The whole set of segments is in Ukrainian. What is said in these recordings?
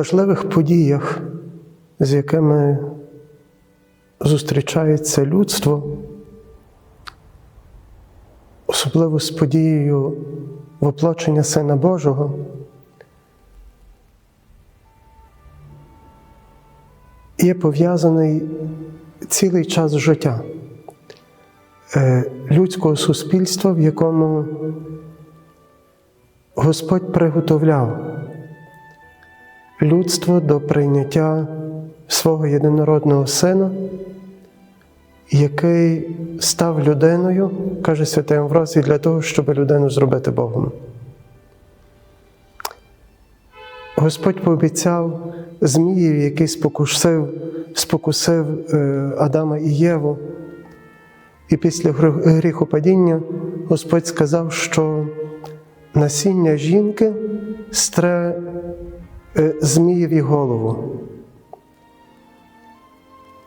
важливих подіях, з якими зустрічається людство, особливо з подією воплочення Сина Божого, є пов'язаний цілий час життя е, людського суспільства, в якому Господь приготовляв людство до прийняття свого єдинородного Сина, який став людиною, каже святий Амвросій, для того, щоб людину зробити Богом. Господь пообіцяв Зміїв, який спокусив, спокусив е, Адама і Єву. І після гріхопадіння Господь сказав, що насіння жінки стре Змієві голову.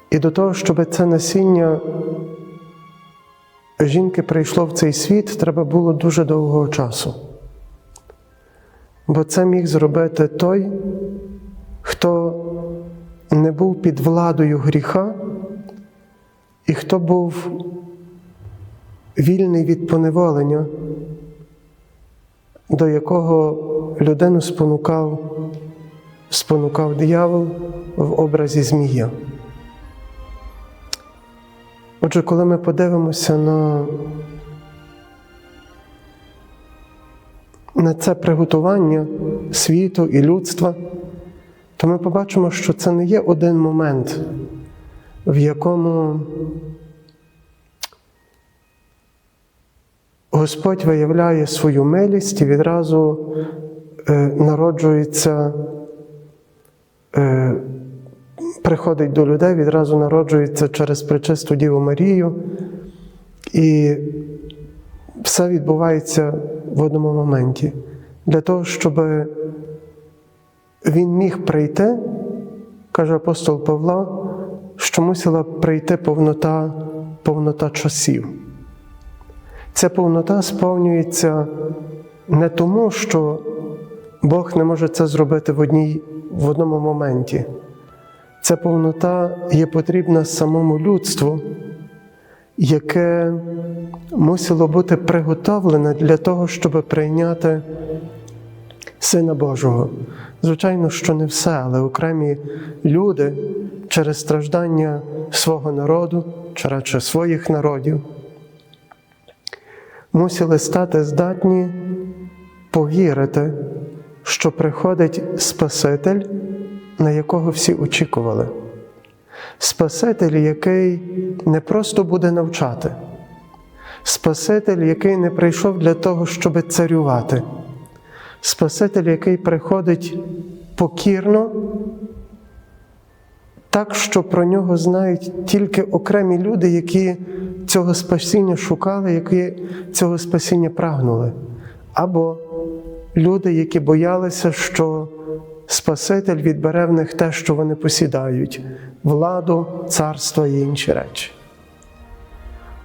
І до того, щоб це насіння жінки прийшло в цей світ, треба було дуже довгого часу. Бо це міг зробити той, хто не був під владою гріха, і хто був вільний від поневолення, до якого людину спонукав, спонукав диявол в образі Змія. Отже, коли ми подивимося на, на це приготування світу і людства, то ми побачимо, що це не є один момент, в якому Господь виявляє свою милість і відразу е, народжується, е, приходить до людей, відразу народжується через пречисту Діву Марію, і все відбувається в одному моменті. Для того, щоб він міг прийти, каже апостол Павло, що мусила прийти повнота, повнота часів. Ця повнота сповнюється не тому, що Бог не може це зробити в, одній, в одному моменті. Ця повнота є потрібна самому людству, яке мусило бути приготовлене для того, щоб прийняти Сина Божого. Звичайно, що не все, але окремі люди через страждання свого народу, чи радше своїх народів, мусили стати здатні повірити, що приходить Спаситель, на якого всі очікували. Спаситель, який не просто буде навчати, Спаситель, який не прийшов для того, щоб царювати. Спаситель, який приходить покірно, так, що про нього знають тільки окремі люди, які цього спасіння шукали, які цього спасіння прагнули, або люди, які боялися, що Спаситель відбере в них те, що вони посідають, владу, царство і інші речі.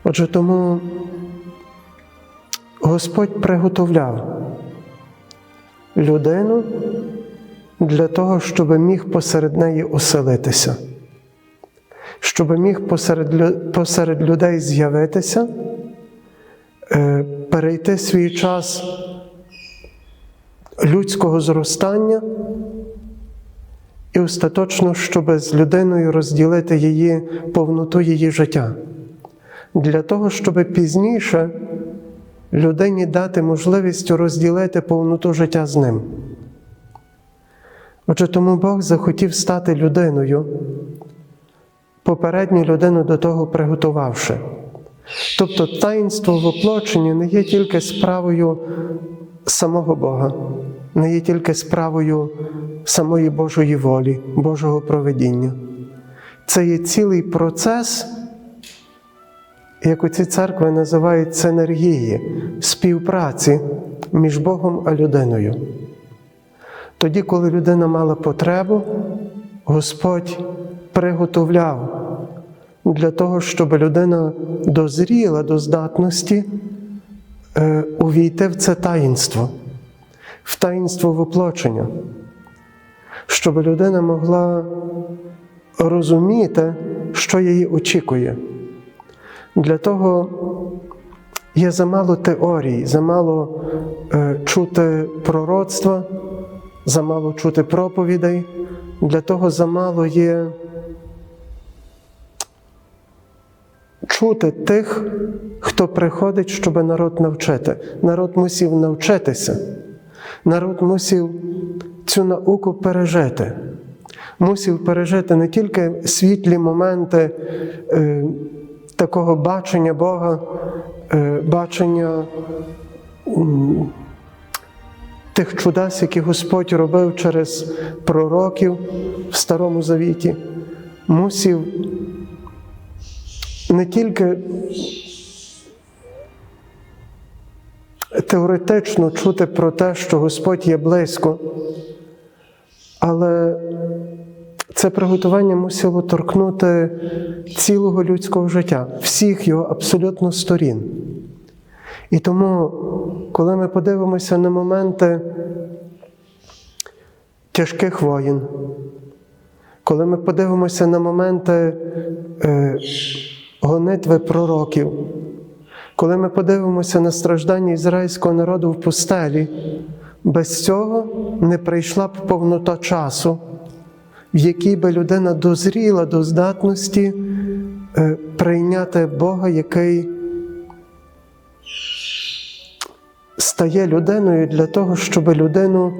Отже, тому Господь приготовляв людину для того, щоб міг посеред неї оселитися, щоб міг посеред, посеред людей з'явитися, е, перейти свій час людського зростання і остаточно, щоб з людиною розділити її повноту її життя, для того, щоб пізніше людині дати можливість розділити повноту життя з ним. Отже, тому Бог захотів стати людиною, попередню людину до того приготувавши. Тобто таїнство воплочення не є тільки справою самого Бога, не є тільки справою самої Божої волі, Божого проведіння. Це є цілий процес, як оці церкви називають синергії, співпраці між Богом і людиною. Тоді, коли людина мала потребу, Господь приготовляв для того, щоб людина дозріла до здатності е, увійти в це таїнство, в таїнство воплочення. щоб людина могла розуміти, що її очікує. Для того є замало теорій, замало е, чути пророцтва, замало чути проповідей, для того замало є чути тих, хто приходить, щоб народ навчити. Народ мусів навчитися. Народ мусів цю науку пережити. Мусів пережити не тільки світлі моменти е, такого бачення Бога, е, бачення м, тих чудес, які Господь робив через пророків в Старому Завіті, мусів не тільки теоретично чути про те, що Господь є близько, але це приготування мусило торкнути цілого людського життя, всіх його абсолютно сторін. І тому, коли ми подивимося на моменти тяжких воїн, коли ми подивимося на моменти е, гонитви пророків, коли ми подивимося на страждання ізраїльського народу в пустелі, без цього не прийшла б повнота часу, в якій би людина дозріла до здатності е, прийняти Бога, який стає людиною для того, щоб людину,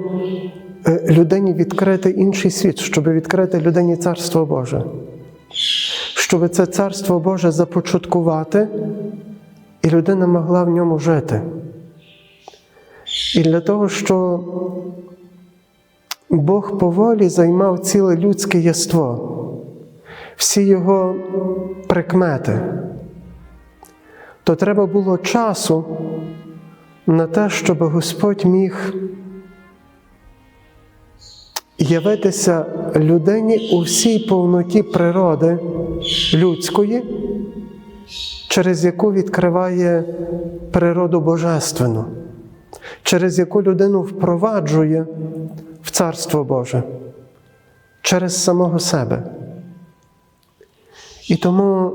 е, людині відкрити інший світ, щоб відкрити людині Царство Боже, щоб це Царство Боже започаткувати, і людина могла в ньому жити. І для того, що Бог поволі займав ціле людське єство, всі його прикмети, то треба було часу на те, щоб Господь міг явитися людині у всій повноті природи людської, через яку відкриває природу Божественну, через яку людину впроваджує в Царство Боже, через самого себе. І тому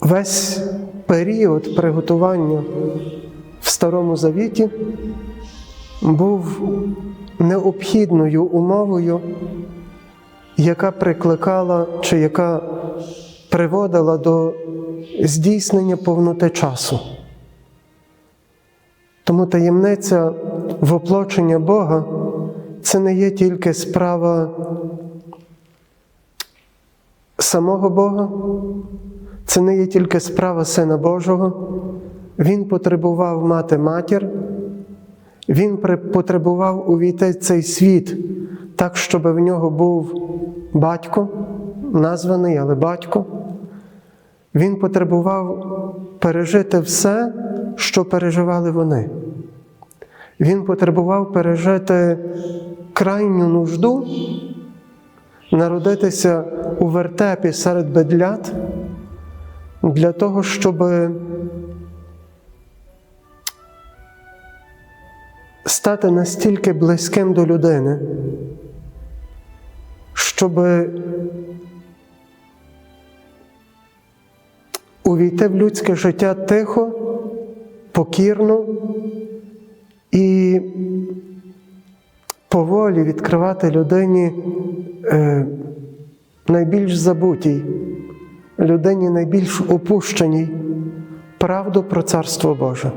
весь період приготування в Старому Завіті був необхідною умовою, яка прикликала чи яка приводила до здійснення повноти часу. Тому таємниця воплочення Бога це не є тільки справа самого Бога, це не є тільки справа Сина Божого. Він потребував мати матір, він потребував увійти в цей світ так, щоб в нього був батько, названий, але батько. Він потребував пережити все, що переживали вони. Він потребував пережити крайню нужду, народитися у вертепі серед бедлят для того, щоб стати настільки близьким до людини, щоб увійти в людське життя тихо, покірно і поволі відкривати людині е, найбільш забутій, людині найбільш опущеній правду про Царство Боже.